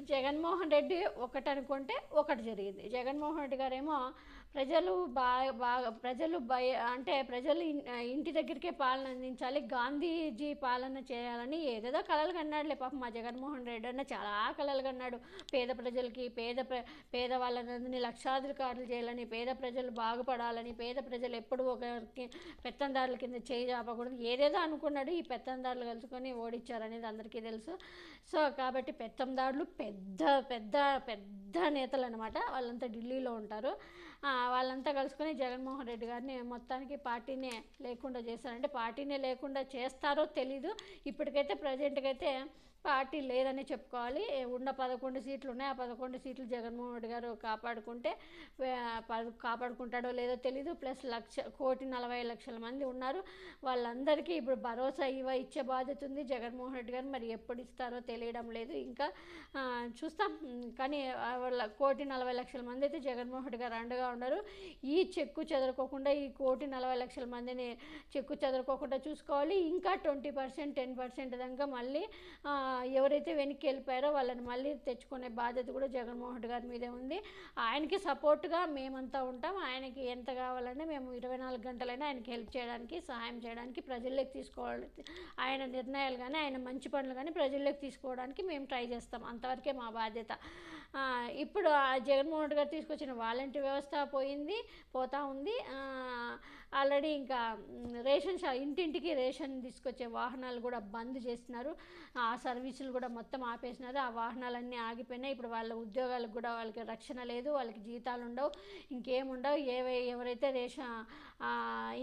జగన్మోహన్ రెడ్డి ఒకటి అనుకుంటే ఒకటి జరిగింది. జగన్మోహన్ రెడ్డి గారేమో ప్రజలు బాగా బాగా ప్రజలు భయ అంటే ప్రజలు ఇంటి దగ్గరికే పాలన అందించాలి గాంధీజీ పాలన చేయాలని ఏదేదో కళలు కన్నాడులే పాపం మా జగన్మోహన్ రెడ్డి అన్న చాలా కళలు కన్నాడు. పేద ప్రజలకి పేద ప్ర పేద వాళ్ళని లక్షాధికారులు చేయాలని పేద ప్రజలు బాగుపడాలని పేద ప్రజలు ఎప్పుడు ఒకరికి పెత్తందారుల కింద చేయి చాపకూడదు. ఏదేదో అనుకున్నాడు ఈ పెత్తందారులు కలుసుకొని ఓడించారనేది అందరికీ తెలుసు. సో కాబట్టి పెత్తందారులు పెద్ద పెద్ద పెద్ద నేతలు అనమాట వాళ్ళంతా ఢిల్లీలో ఉంటారు. వాళ్ళంతా కలుసుకొని జగన్మోహన్ రెడ్డి గారిని మొత్తానికి పార్టీనే లేకుండా చేశారంటే పార్టీనే లేకుండా చేస్తారో తెలీదు. ఇప్పటికైతే ప్రజెంట్కి అయితే పార్టీ లేదని చెప్పుకోవాలి. ఉన్న పదకొండు సీట్లు ఉన్నాయి ఆ పదకొండు సీట్లు జగన్మోహన్ రెడ్డి గారు కాపాడుకుంటే ప- కాపాడుకుంటాడో లేదో తెలీదు. ప్లస్ లక్ష కోటి నలభై లక్షల మంది ఉన్నారు. వాళ్ళందరికీ ఇప్పుడు భరోసా ఇవ ఇచ్చే బాధ్యత ఉంది. జగన్మోహన్ రెడ్డి గారు మరి ఎప్పుడు ఇస్తారో తెలియడం లేదు. ఇంకా చూస్తాం. కానీ వాళ్ళ కోటి నలభై లక్షల మంది అయితే జగన్మోహన్ రెడ్డి గారు అండగా ఉన్నారు ఈ చెక్కు చెదరుకోకుండా ఈ కోటి నలభై లక్షల మందిని చెక్కు చెదరుకోకుండా చూసుకోవాలి. ఇంకా ట్వంటీ పర్సెంట్ టెన్ పర్సెంట్ దాకా మళ్ళీ ఎవరైతే వెనక్కి వెళ్ళిపోయారో వాళ్ళని మళ్ళీ తెచ్చుకునే బాధ్యత కూడా జగన్మోహన్ రెడ్డి గారి మీదే ఉంది. ఆయనకి సపోర్ట్గా మేమంతా ఉంటాం. ఆయనకి ఎంత కావాలంటే మేము ఇరవై నాలుగు గంటలైనా ఆయనకి హెల్ప్ చేయడానికి సహాయం చేయడానికి ప్రజల్లోకి తీసుకోవాలి. ఆయన నిర్ణయాలు కానీ ఆయన మంచి పనులు కానీ ప్రజల్లోకి తీసుకోవడానికి మేము ట్రై చేస్తాం. అంతవరకే మా బాధ్యత. ఇప్పుడు ఆ జగన్మోహన్ రెడ్డి గారు తీసుకొచ్చిన వాలంటీర్ వ్యవస్థ పోయింది పోతా ఉంది. ఆల్రెడీ ఇంకా రేషన్ షా ఇంటింటికి రేషన్ తీసుకొచ్చే వాహనాలు కూడా బంద్ చేస్తున్నారు. ఆ సర్వీసులు కూడా మొత్తం ఆపేసినారు. ఆ వాహనాలన్నీ ఆగిపోయినాయి. ఇప్పుడు వాళ్ళ ఉద్యోగాలకు కూడా వాళ్ళకి రక్షణ లేదు వాళ్ళకి జీతాలు ఉండవు ఇంకేముండవు ఏవై ఎవరైతే రేషన్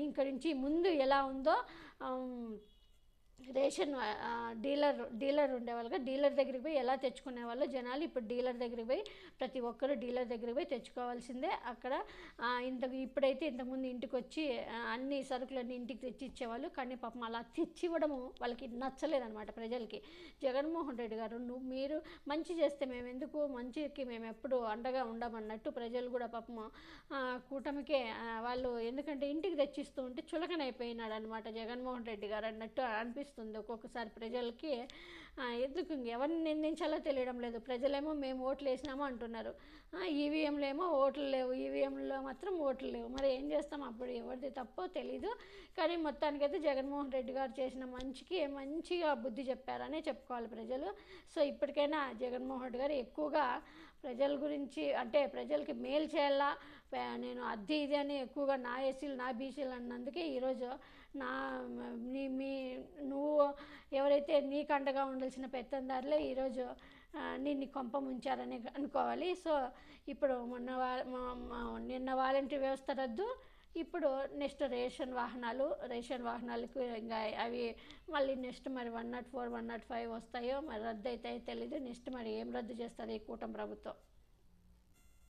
ఇంక నుంచి ముందు ఎలా ఉందో రేషన్ డీలర్ డీలర్ ఉండేవాళ్ళుగా డీలర్ దగ్గరికి పోయి ఎలా తెచ్చుకునే వాళ్ళు జనాలు ఇప్పుడు డీలర్ దగ్గరికి పోయి ప్రతి ఒక్కరు డీలర్ దగ్గరికి పోయి తెచ్చుకోవాల్సిందే. అక్కడ ఇంతకు ఇప్పుడైతే ఇంతకుముందు ఇంటికి వచ్చి అన్ని సరుకులన్నీ ఇంటికి తెచ్చి ఇచ్చేవాళ్ళు కానీ పాపం అలా తెచ్చి ఇవ్వడము వాళ్ళకి నచ్చలేదన్నమాట ప్రజలకి. జగన్మోహన్ రెడ్డి గారు నువ్వు మీరు మంచి చేస్తే మేము ఎందుకు మంచికి మేము ఎప్పుడు అండగా ఉండమన్నట్టు ప్రజలు కూడా పాపం కూటమికే వాళ్ళు ఎందుకంటే ఇంటికి తెచ్చిస్తూ ఉంటే చులకనైపోయినాడు అనమాట జగన్మోహన్ రెడ్డి గారు అన్నట్టు అనిపిస్తుంది ఒక్కొక్కసారి ప్రజలకి. ఎందుకు ఎవరిని నిందించాలో తెలియడం లేదు. ప్రజలేమో మేము ఓట్లు వేసినామో అంటున్నారు. ఈవీఎంలో ఏమో ఓట్లు లేవు. ఈవీఎంలు మాత్రం ఓట్లు లేవు. మరి ఏం చేస్తాం? అప్పుడు ఎవరిది తప్పో తెలీదు. కానీ మొత్తానికైతే జగన్మోహన్ రెడ్డి గారు చేసిన మంచికి మంచిగా బుద్ధి చెప్పారనే చెప్పుకోవాలి ప్రజలు. సో ఇప్పటికైనా జగన్మోహన్ రెడ్డి గారు ఎక్కువగా ప్రజల గురించి అంటే ప్రజలకి మేలు చేయాలా? నేను అద్దె ఇది అని ఎక్కువగా నా ఎస్సీలు నా బీసీలు అన్నందుకే ఈరోజు నా నీ మీ నువ్వు ఎవరైతే నీకు అండగా ఉండాల్సిన పెత్తందారులే ఈరోజు నిన్ను కొంప ముంచారని అనుకోవాలి. సో ఇప్పుడు మొన్న వా- నిన్న వాలంటీర్ వ్యవస్థ రద్దు. ఇప్పుడు నెక్స్ట్ రేషన్ వాహనాలు రేషన్ వాహనాలకు ఇంకా అవి మళ్ళీ నెక్స్ట్ మరి one nought four one nought five వస్తాయో మరి రద్దు అయితే తెలీదు. నెక్స్ట్ మరి ఏం రద్దు చేస్తుంది ఈ కూటమి ప్రభుత్వం?